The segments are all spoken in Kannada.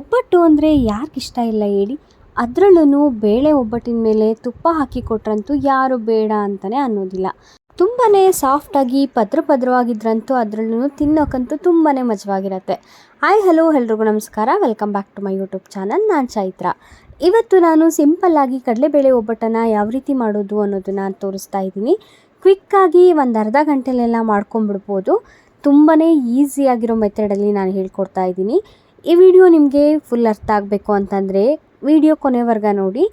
ಒಬ್ಬಟ್ಟು ಅಂದರೆ ಯಾರಿಗಿಷ್ಟ ಇಲ್ಲ ಹೇಳಿ? ಅದರಲ್ಲೂ ಬೇಳೆ ಒಬ್ಬಟ್ಟಿನ ಮೇಲೆ ತುಪ್ಪ ಹಾಕಿ ಕೊಟ್ರಂತೂ ಯಾರು ಬೇಡ ಅಂತಲೇ ಅನ್ನೋದಿಲ್ಲ. ತುಂಬಾ ಸಾಫ್ಟಾಗಿ ಪದ್ರ ಪದ್ರವಾಗಿದ್ರಂತೂ ಅದರಲ್ಲೂ ತಿನ್ನೋಕ್ಕಂತೂ ತುಂಬಾ ಮಜವಾಗಿರುತ್ತೆ. ಹಾಯ್ ಹಲೋ ಎಲ್ರಿಗೂ ನಮಸ್ಕಾರ. Welcome back to my YouTube channel ನಾನು ಚೈತ್ರ. ಇವತ್ತು ನಾನು ಸಿಂಪಲ್ಲಾಗಿ ಕಡಲೆಬೇಳೆ ಒಬ್ಬಟ್ಟನ್ನು ಯಾವ ರೀತಿ ಮಾಡೋದು ಅನ್ನೋದನ್ನು ತೋರಿಸ್ತಾ ಇದ್ದೀನಿ. ಕ್ವಿಕ್ಕಾಗಿ ಒಂದು ಅರ್ಧ ಗಂಟೆಲೆಲ್ಲ ಮಾಡ್ಕೊಂಬಿಡ್ಬೋದು ತುಂಬಾ ಈಸಿಯಾಗಿರೋ ಮೆಥಡಲ್ಲಿ ನಾನು ಹೇಳ್ಕೊಡ್ತಾ ಇದ್ದೀನಿ. ಈ ವಿಡಿಯೋ ನಿಮಗೆ ಫುಲ್ ಅರ್ಥ ಆಗಬೇಕು ಅಂತಂದರೆ ವಿಡಿಯೋ ಕೊನೆವರ್ಗ ನೋಡಿ.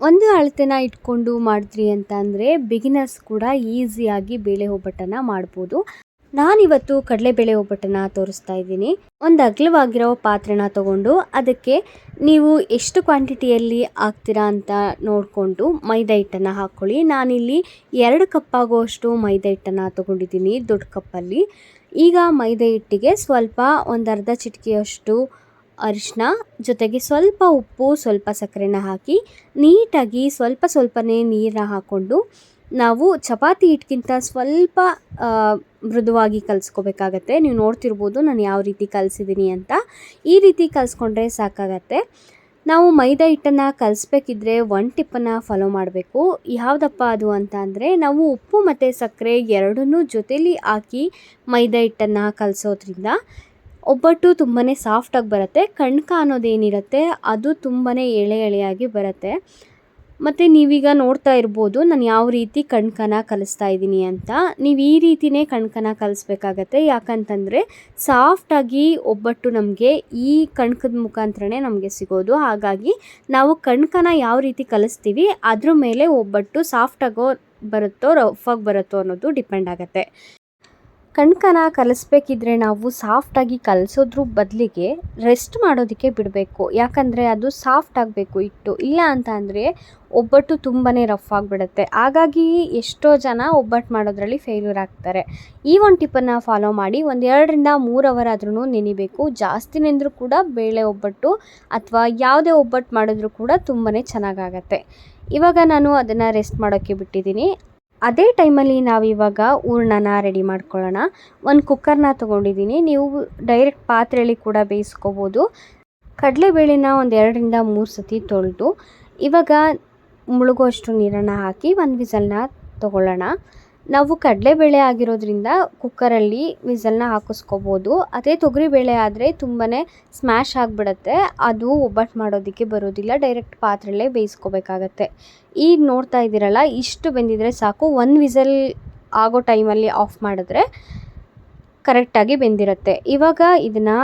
ಒಂದು ಅಳತೆನ ಇಟ್ಕೊಂಡು ಮಾಡಿದ್ರಿ ಅಂತ ಅಂದರೆ ಬಿಗಿನರ್ಸ್ ಕೂಡ ಈಸಿಯಾಗಿ ಬೇಳೆ ಒಬ್ಬಟ್ಟನ್ನು ಮಾಡ್ಬೋದು. ನಾನಿವತ್ತು ಕಡಲೆಬೇಳೆ ಒಬ್ಬಟ್ಟನ್ನು ತೋರಿಸ್ತಾ ಇದ್ದೀನಿ. ಒಂದು ಅಗಲವಾಗಿರೋ ಪಾತ್ರೆನ ತಗೊಂಡು ಅದಕ್ಕೆ ನೀವು ಎಷ್ಟು ಕ್ವಾಂಟಿಟಿಯಲ್ಲಿ ಹಾಕ್ತೀರಾ ಅಂತ ನೋಡಿಕೊಂಡು ಮೈದಾ ಹಿಟ್ಟನ್ನು ಹಾಕ್ಕೊಳ್ಳಿ ನಾನಿಲ್ಲಿ ಎರಡು ಕಪ್ ಮೈದಾ ಹಿಟ್ಟನ್ನು ತೊಗೊಂಡಿದ್ದೀನಿ ದೊಡ್ಡ ಕಪ್ಪಲ್ಲಿ. ಈಗ ಮೈದಾ ಹಿಟ್ಟಿಗೆ ಸ್ವಲ್ಪ ಒಂದು ಅರ್ಧ ಚಿಟಿಕೆಯಷ್ಟು ಅರಿಶಿನ ಜೊತೆಗೆ ಸ್ವಲ್ಪ ಉಪ್ಪು, ಸ್ವಲ್ಪ ಸಕ್ಕರೆನ ಹಾಕಿ ನೀಟಾಗಿ ಸ್ವಲ್ಪ ಸ್ವಲ್ಪನೇ ನೀರನ್ನ ಹಾಕ್ಕೊಂಡು ನಾವು ಚಪಾತಿ ಹಿಟ್ಟಿಗಿಂತ ಸ್ವಲ್ಪ ಮೃದುವಾಗಿ ಕಲಿಸ್ಕೋಬೇಕಾಗತ್ತೆ. ನೀವು ನೋಡ್ತಿರ್ಬೋದು ನಾನು ಯಾವ ರೀತಿ ಕಲಿಸಿದ್ದೀನಿ ಅಂತ. ಈ ರೀತಿ ಕಲಿಸ್ಕೊಂಡ್ರೆ ಸಾಕಾಗತ್ತೆ. ನಾವು ಮೈದಾ ಹಿಟ್ಟನ್ನು ಕಲಿಸ್ಬೇಕಿದ್ರೆ ಒನ್ ಟಿಪ್ಪನ್ನು ಫಾಲೋ ಮಾಡಬೇಕು. ಯಾವುದಪ್ಪ ಅದು ಅಂತ ಅಂದರೆ ನಾವು ಉಪ್ಪು ಮತ್ತು ಸಕ್ಕರೆ ಎರಡನ್ನೂ ಜೊತೇಲಿ ಹಾಕಿ ಮೈದಾ ಹಿಟ್ಟನ್ನು ಕಲಿಸೋದ್ರಿಂದ ಒಬ್ಬಟ್ಟು ತುಂಬಾ ಸಾಫ್ಟಾಗಿ ಬರುತ್ತೆ. ಕಣ್ಕ ಅನ್ನೋದೇನಿರುತ್ತೆ, ಅದು ತುಂಬಾ ಎಳೆ ಎಳೆಯಾಗಿ ಬರುತ್ತೆ. ಮತ್ತು ನೀವೀಗ ನೋಡ್ತಾ ಇರ್ಬೋದು ನಾನು ಯಾವ ರೀತಿ ಕಣ್ಕನ ಕಲಿಸ್ತಾ ಇದ್ದೀನಿ ಅಂತ. ನೀವು ಈ ರೀತಿನೇ ಕಣ್ಕನ ಕಲಿಸ್ಬೇಕಾಗತ್ತೆ. ಯಾಕಂತಂದರೆ ಸಾಫ್ಟಾಗಿ ಒಬ್ಬಟ್ಟು ನಮಗೆ ಈ ಕಣ್ಕದ ಮುಖಾಂತರನೇ ನಮಗೆ ಸಿಗೋದು. ಹಾಗಾಗಿ ನಾವು ಕಣ್ಕನ ಯಾವ ರೀತಿ ಕಲಿಸ್ತೀವಿ, ಅದ್ರ ಮೇಲೆ ಒಬ್ಬಟ್ಟು ಸಾಫ್ಟಾಗೋ ಬರುತ್ತೋ ರಫಾಗಿ ಬರುತ್ತೋ ಅನ್ನೋದು ಡಿಪೆಂಡ್ ಆಗುತ್ತೆ. ಕಣ್ಕನ ಕಲಿಸ್ಬೇಕಿದ್ರೆ ನಾವು ಸಾಫ್ಟಾಗಿ ಕಲಿಸೋದ್ರ ಬದಲಿಗೆ ರೆಸ್ಟ್ ಮಾಡೋದಕ್ಕೆ ಬಿಡಬೇಕು. ಯಾಕಂದರೆ ಅದು ಸಾಫ್ಟ್ ಆಗಬೇಕು ಹಿಟ್ಟು. ಇಲ್ಲ ಅಂತ ಅಂದರೆ ಒಬ್ಬಟ್ಟು ತುಂಬಾ ರಫ್ ಆಗಿಬಿಡುತ್ತೆ. ಹಾಗಾಗಿ ಎಷ್ಟೋ ಜನ ಒಬ್ಬಟ್ಟು ಮಾಡೋದ್ರಲ್ಲಿ ಫೇಲ್ಯೂರ್ ಆಗ್ತಾರೆ. ಈ ಒಂದು ಟಿಪ್ಪನ್ನು ಫಾಲೋ ಮಾಡಿ ಒಂದು ಎರಡರಿಂದ ಮೂರು ಅವರ್ ಆದ್ರೂ ನೆನಿಬೇಕು. ಜಾಸ್ತಿ ನೆಂದರೂ ಕೂಡ ಬೇಳೆ ಒಬ್ಬಟ್ಟು ಅಥವಾ ಯಾವುದೇ ಒಬ್ಬಟ್ಟು ಮಾಡಿದ್ರೂ ಕೂಡ ತುಂಬಾ ಚೆನ್ನಾಗಾಗತ್ತೆ. ಇವಾಗ ನಾನು ಅದನ್ನು ರೆಸ್ಟ್ ಮಾಡೋಕ್ಕೆ ಬಿಟ್ಟಿದ್ದೀನಿ. ಅದೇ ಟೈಮಲ್ಲಿ ನಾವು ಇವಾಗ ಹೂರ್ಣನ ರೆಡಿ ಮಾಡ್ಕೊಳ್ಳೋಣ. ಒಂದು ಕುಕ್ಕರ್ನ ತೊಗೊಂಡಿದ್ದೀನಿ ನೀವು ಡೈರೆಕ್ಟ್ ಪಾತ್ರೆಯಲ್ಲಿ ಕೂಡ ಬೇಯಿಸ್ಕೋಬೋದು. ಕಡಲೆಬೇಳೆನ ಒಂದು ಎರಡರಿಂದ ಮೂರು ಸತಿ ತೊಳೆದು ಇವಾಗ ಮುಳುಗುವಷ್ಟು ನೀರನ್ನು ಹಾಕಿ ಒಂದು ವಿಸಲ್ನ ತೊಗೊಳ್ಳೋಣ. ನಾವು ಕಡಲೆಬೇಳೆ ಆಗಿರೋದ್ರಿಂದ ಕುಕ್ಕರಲ್ಲಿ ವಿಸಲ್ನ ಹಾಕಿಸ್ಕೋಬೋದು. ಅದೇ ತೊಗರಿಬೇಳೆ ಆದರೆ ತುಂಬಾ ಸ್ಮ್ಯಾಶ್ ಆಗಿಬಿಡತ್ತೆ. ಅದು ಒಬ್ಬಟ್ಟು ಮಾಡೋದಕ್ಕೆ ಬರೋದಿಲ್ಲ ಡೈರೆಕ್ಟ್ ಪಾತ್ರೆಲ್ಲೇ ಬೇಯಿಸ್ಕೋಬೇಕಾಗತ್ತೆ. ಈಗ ನೋಡ್ತಾ ಇದ್ದೀರಲ್ಲ, ಇಷ್ಟು ಬೆಂದಿದ್ರೆ ಸಾಕು. ಒಂದು ವಿಸಲ್ ಆಗೋ ಟೈಮಲ್ಲಿ ಆಫ್ ಮಾಡಿದ್ರೆ ಕರೆಕ್ಟಾಗಿ ಬೆಂದಿರುತ್ತೆ. ಇವಾಗ ಇದನ್ನು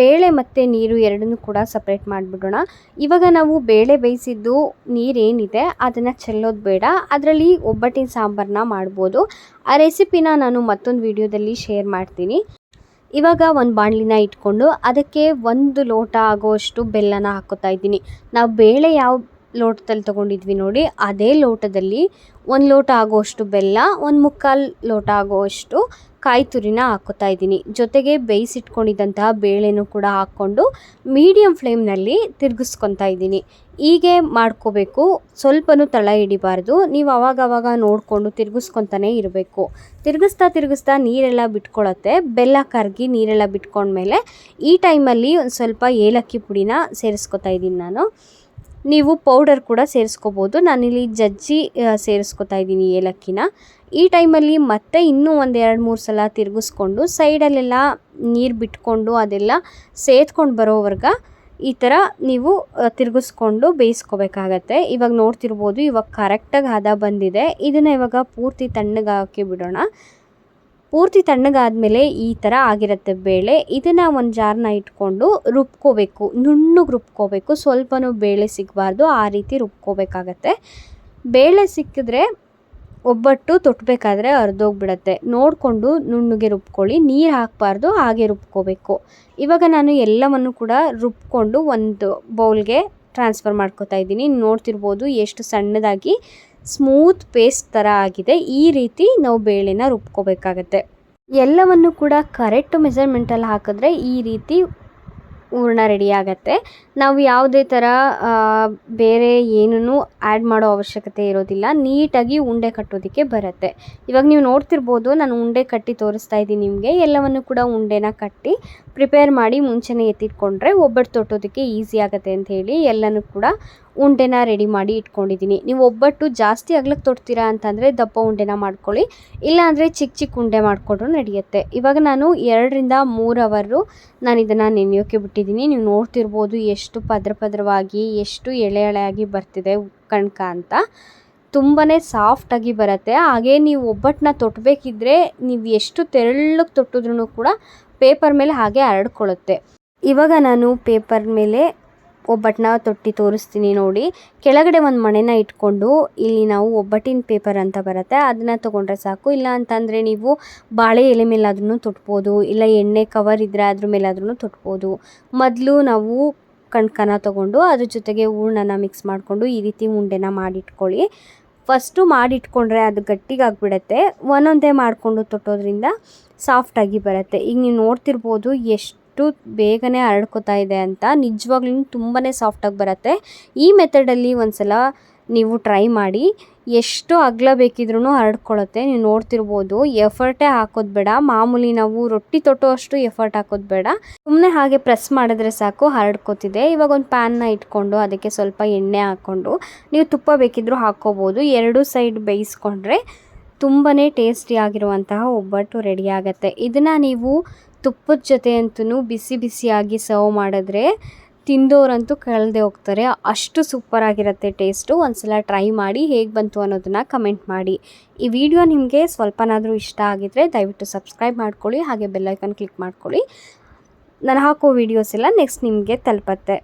ಬೇಳೆ ಮತ್ತು ನೀರು ಎರಡನ್ನೂ ಕೂಡ ಸಪ್ರೇಟ್ ಮಾಡಿಬಿಡೋಣ. ಇವಾಗ ನಾವು ಬೇಳೆ ಬೇಯಿಸಿದ್ದು ನೀರೇನಿದೆ, ಅದನ್ನು ಚೆಲ್ಲೋದು ಬೇಡ. ಅದರಲ್ಲಿ ಒಬ್ಬಟ್ಟಿನ ಸಾಂಬಾರನ್ನ ಮಾಡ್ಬೋದು. ಆ ರೆಸಿಪಿನ ನಾನು ಮತ್ತೊಂದು ವಿಡಿಯೋದಲ್ಲಿ ಶೇರ್ ಮಾಡ್ತೀನಿ. ಇವಾಗ ಒಂದು ಬಾಣಲಿನ ಇಟ್ಕೊಂಡು ಅದಕ್ಕೆ ಒಂದು ಲೋಟ ಆಗೋಷ್ಟು ಬೆಲ್ಲನ ಹಾಕೋತಾ ಇದ್ದೀನಿ. ನಾವು ಬೇಳೆ ಯಾವ ಲೋಟದಲ್ಲಿ ತಗೊಂಡಿದ್ವಿ ನೋಡಿ. ಅದೇ ಲೋಟದಲ್ಲಿ ಒಂದು ಲೋಟ ಆಗೋಷ್ಟು ಬೆಲ್ಲ, ಒಂದು ಮುಕ್ಕಾಲು ಲೋಟ ಆಗೋವಷ್ಟು ಕಾಯಿ ತುರಿನ ಹಾಕೋತಾ ಇದ್ದೀನಿ. ಜೊತೆಗೆ ಬೇಯಿಸಿಟ್ಕೊಂಡಿದ್ದಂತಹ ಬೇಳೆನೂ ಕೂಡ ಹಾಕ್ಕೊಂಡು ಮೀಡಿಯಮ್ ಫ್ಲೇಮ್ನಲ್ಲಿ ತಿರುಗಿಸ್ಕೊತಾ ಇದ್ದೀನಿ. ಹೀಗೆ ಮಾಡ್ಕೋಬೇಕು. ಸ್ವಲ್ಪನೂ ತಳ ಹಿಡಿಬಾರ್ದು. ನೀವು ಅವಾಗವಾಗ ನೋಡಿಕೊಂಡು ತಿರುಗಿಸ್ಕೊತಾನೆ ಇರಬೇಕು. ತಿರುಗಿಸ್ತಾ ತಿರುಗಿಸ್ತಾ ನೀರೆಲ್ಲ ಬಿಟ್ಕೊಳತ್ತೆ. ಬೆಲ್ಲ ಕರಗಿ ನೀರೆಲ್ಲ ಬಿಟ್ಕೊಂಡ್ಮೇಲೆ ಈ ಟೈಮಲ್ಲಿ ಒಂದು ಸ್ವಲ್ಪ ಏಲಕ್ಕಿ ಪುಡಿನ ಸೇರಿಸ್ಕೊತಾ ಇದ್ದೀನಿ ನಾನು. ನೀವು ಪೌಡರ್ ಕೂಡ ಸೇರಿಸ್ಕೋಬೋದು. ನಾನಿಲ್ಲಿ ಜಜ್ಜಿ ಸೇರಿಸ್ಕೋತಾ ಇದ್ದೀನಿ ಏಲಕ್ಕಿನ. ಈ ಟೈಮಲ್ಲಿ ಮತ್ತೆ ಇನ್ನೂ ಒಂದು ಎರಡು ಮೂರು ಸಲ ತಿರುಗಿಸ್ಕೊಂಡು ಸೈಡಲ್ಲೆಲ್ಲ ನೀರು ಬಿಟ್ಕೊಂಡು ಅದೆಲ್ಲ ಸೇದ್ಕೊಂಡು ಬರೋವರ್ಗ ಈ ಥರ ನೀವು ತಿರುಗಿಸ್ಕೊಂಡು ಬೇಯಿಸ್ಕೋಬೇಕಾಗತ್ತೆ. ಇವಾಗ ನೋಡ್ತಿರ್ಬೋದು ಇವಾಗ ಕರೆಕ್ಟಾಗಿ ಹದ ಬಂದಿದೆ. ಇದನ್ನು ಇವಾಗ ಪೂರ್ತಿ ತಣ್ಣಗೆ ಹಾಕಿ ಬಿಡೋಣ. ಪೂರ್ತಿ ತಣ್ಣಗಾದ್ಮೇಲೆ ಈ ಥರ ಆಗಿರುತ್ತೆ ಬೇಳೆ. ಇದನ್ನು ಒಂದು ಜಾರ್ನ ಇಟ್ಕೊಂಡು ರುಬ್ಕೋಬೇಕು. ನುಣ್ಣಗೆ ರುಬ್ಕೋಬೇಕು. ಸ್ವಲ್ಪನೂ ಬೇಳೆ ಸಿಗಬಾರ್ದು. ಆ ರೀತಿ ರುಬ್ಕೋಬೇಕಾಗತ್ತೆ. ಬೇಳೆ ಸಿಕ್ಕಿದ್ರೆ ಒಬ್ಬಟ್ಟು ತೊಟ್ಟಬೇಕಾದ್ರೆ ಅರ್ಧೋಗ್ಬಿಡತ್ತೆ ನೋಡಿಕೊಂಡು ನುಣ್ಣಗೆ ರುಬ್ಕೊಳ್ಳಿ. ನೀರು ಹಾಕಬಾರ್ದು. ಹಾಗೆ ರುಬ್ಕೋಬೇಕು. ಇವಾಗ ನಾನು ಎಲ್ಲವನ್ನು ಕೂಡ ರುಬ್ಕೊಂಡು ಒಂದು ಬೌಲ್ಗೆ ಟ್ರಾನ್ಸ್ಫರ್ ಮಾಡ್ಕೊತಾ ಇದ್ದೀನಿ. ನೋಡ್ತಿರ್ಬೋದು ಎಷ್ಟು ಸಣ್ಣದಾಗಿ ಸ್ಮೂತ್ ಪೇಸ್ಟ್ ಥರ ಆಗಿದೆ. ಈ ರೀತಿ ನಾವು ಬೇಳೆನ ರುಬ್ಕೋಬೇಕಾಗತ್ತೆ. ಎಲ್ಲವನ್ನು ಕೂಡ ಕರೆಕ್ಟ್ ಮೆಜರ್ಮೆಂಟಲ್ಲಿ ಹಾಕಿದ್ರೆ ಈ ರೀತಿ ಹೂರ್ಣ ರೆಡಿ ಆಗುತ್ತೆ. ನಾವು ಯಾವುದೇ ಥರ ಬೇರೆ ಏನೂ ಆ್ಯಡ್ ಮಾಡೋ ಅವಶ್ಯಕತೆ ಇರೋದಿಲ್ಲ. ನೀಟಾಗಿ ಉಂಡೆ ಕಟ್ಟೋದಕ್ಕೆ ಬರುತ್ತೆ. ಇವಾಗ ನೀವು ನೋಡ್ತಿರ್ಬೋದು, ನಾನು ಉಂಡೆ ಕಟ್ಟಿ ತೋರಿಸ್ತಾ ಇದ್ದೀನಿ ನಿಮಗೆ. ಎಲ್ಲವನ್ನು ಕೂಡ ಉಂಡೆನ ಕಟ್ಟಿ ಪ್ರಿಪೇರ್ ಮಾಡಿ ಮುಂಚೆನೇ ಎತ್ತಿಟ್ಕೊಂಡ್ರೆ ಒಬ್ಬಟ್ಟು ತೊಟ್ಟೋದಕ್ಕೆ ಈಸಿ ಆಗುತ್ತೆ ಅಂತ ಹೇಳಿ ಎಲ್ಲನೂ ಕೂಡ ಉಂಡೆನ ರೆಡಿ ಮಾಡಿ ಇಟ್ಕೊಂಡಿದ್ದೀನಿ. ನೀವು ಒಬ್ಬಟ್ಟು ಜಾಸ್ತಿ ಅಗ್ಲಕ್ಕೆ ತೊಡ್ತೀರಾ ಅಂತಂದರೆ ದಪ್ಪ ಉಂಡೆನ ಮಾಡ್ಕೊಳ್ಳಿ. ಇಲ್ಲಾಂದರೆ ಚಿಕ್ಕ ಚಿಕ್ಕ ಉಂಡೆ ಮಾಡಿಕೊಂಡ್ರು ನಡೆಯುತ್ತೆ. ಇವಾಗ ನಾನು ಎರಡರಿಂದ ಮೂರು ಅವರು ನಾನು ಇದನ್ನು ನೆನೆಯೋಕ್ಕೆ ಬಿಟ್ಟಿದ್ದೀನಿ. ನೀವು ನೋಡ್ತಿರ್ಬೋದು ಎಷ್ಟು ಪದ್ರ ಪದ್ರವಾಗಿ, ಎಷ್ಟು ಎಳೆ ಎಳೆಯಾಗಿ ಬರ್ತಿದೆ ಕಣ್ಕ ಅಂತ. ತುಂಬಾ ಸಾಫ್ಟಾಗಿ ಬರುತ್ತೆ. ಹಾಗೆ ನೀವು ಒಬ್ಬಟ್ಟನ್ನ ತೊಟ್ಟಬೇಕಿದ್ರೆ ನೀವು ಎಷ್ಟು ತೆರಳಕ್ಕೆ ತೊಟ್ಟಿದ್ರೂ ಕೂಡ ಪೇಪರ್ ಮೇಲೆ ಹಾಗೆ ಹರಡ್ಕೊಳ್ಳುತ್ತೆ. ಇವಾಗ ನಾನು ಪೇಪರ್ ಮೇಲೆ ಒಬ್ಬಟ್ಟನ್ನ ತೊಟ್ಟಿ ತೋರಿಸ್ತೀನಿ ನೋಡಿ. ಕೆಳಗಡೆ ಒಂದು ಮಣೆನ ಇಟ್ಕೊಂಡು ಇಲ್ಲಿ ನಾವು ಒಬ್ಬಟ್ಟಿನ ಪೇಪರ್ ಅಂತ ಬರುತ್ತೆ. ಅದನ್ನು ತೊಗೊಂಡ್ರೆ ಸಾಕು. ಇಲ್ಲ ಅಂತಂದರೆ ನೀವು ಬಾಳೆ ಎಲೆ ಮೇಲಾದ್ರೂ ತೊಟ್ಬೋದು. ಇಲ್ಲ ಎಣ್ಣೆ ಕವರ್ ಇದ್ದರೆ ಅದ್ರ ಮೇಲಾದ್ರೂ ತೊಟ್ಬೋದು. ಮೊದಲು ನಾವು ಕಣ್ಕನ ತೊಗೊಂಡು ಅದ್ರ ಜೊತೆಗೆ ಹೂರ್ಣನ ಮಿಕ್ಸ್ ಮಾಡಿಕೊಂಡು ಈ ರೀತಿ ಉಂಡೆನ ಮಾಡಿಟ್ಕೊಳ್ಳಿ. ಫಸ್ಟು ಮಾಡಿಟ್ಕೊಂಡ್ರೆ ಅದು ಗಟ್ಟಿಗಾಗ್ಬಿಡತ್ತೆ. ಒಂದೊಂದೇ ಮಾಡಿಕೊಂಡು ತೊಟ್ಟೋದ್ರಿಂದ ಸಾಫ್ಟಾಗಿ ಬರುತ್ತೆ. ಈಗ ನೀವು ನೋಡ್ತಿರ್ಬೋದು ಎಷ್ಟು ಬೇಗನೆ ಹರಡ್ಕೋತಾ ಇದೆ ಅಂತ. ನಿಜವಾಗ್ಲೂ ತುಂಬಾ ಸಾಫ್ಟಾಗಿ ಬರುತ್ತೆ. ಈ ಮೆಥಡಲ್ಲಿ ಒಂದ್ಸಲ ನೀವು ಟ್ರೈ ಮಾಡಿ, ಎಷ್ಟು ಅಗಲ ಬೇಕಿದ್ರೂ ಹರಡ್ಕೊಳತ್ತೆ. ನೀವು ನೋಡ್ತಿರ್ಬೋದು ಎಫರ್ಟೇ ಹಾಕೋದು ಬೇಡ. ಮಾಮೂಲಿ ನಾವು ರೊಟ್ಟಿ ತೊಟ್ಟೋ ಅಷ್ಟು ಎಫರ್ಟ್ ಹಾಕೋದು ಬೇಡ. ಸುಮ್ಮನೆ ಹಾಗೆ ಪ್ರೆಸ್ ಮಾಡಿದ್ರೆ ಸಾಕು, ಹರಡ್ಕೋತಿದೆ. ಇವಾಗ ಒಂದು ಪ್ಯಾನ್ನ ಇಟ್ಕೊಂಡು ಅದಕ್ಕೆ ಸ್ವಲ್ಪ ಎಣ್ಣೆ ಹಾಕ್ಕೊಂಡು ನೀವು ತುಪ್ಪ ಬೇಕಿದ್ರೂ ಹಾಕ್ಕೋಬೋದು ಎರಡು ಸೈಡ್ ಬೇಯಿಸ್ಕೊಂಡ್ರೆ ತುಂಬಾ ಟೇಸ್ಟಿಯಾಗಿರುವಂತಹ ಒಬ್ಬಟ್ಟು ರೆಡಿ ಆಗುತ್ತೆ. ಇದನ್ನು ನೀವು ತುಪ್ಪದ ಜೊತೆ ಅಂತೂ ಬಿಸಿ ಬಿಸಿಯಾಗಿ ಸರ್ವ್ ಮಾಡಿದ್ರೆ ತಿಂದೋರಂತೂ ಕಳೆದೇ ಹೋಗ್ತಾರೆ. ಅಷ್ಟು ಸೂಪರಾಗಿರುತ್ತೆ ಟೇಸ್ಟು ಒಂದ್ಸಲ ಟ್ರೈ ಮಾಡಿ ಹೇಗೆ ಬಂತು ಅನ್ನೋದನ್ನು ಕಮೆಂಟ್ ಮಾಡಿ. ಈ ವಿಡಿಯೋ ನಿಮಗೆ ಸ್ವಲ್ಪನಾದರೂ ಇಷ್ಟ ಆಗಿದ್ರೆ ದಯವಿಟ್ಟು ಸಬ್ಸ್ಕ್ರೈಬ್ ಮಾಡ್ಕೊಳ್ಳಿ, ಹಾಗೆ ಬೆಲ್ಲೈಕನ್ ಕ್ಲಿಕ್ ಮಾಡ್ಕೊಳ್ಳಿ. ನಾನು ಹಾಕೋ ವೀಡಿಯೋಸ್ ಎಲ್ಲ ನೆಕ್ಸ್ಟ್ ನಿಮಗೆ ತಲುಪತ್ತೆ.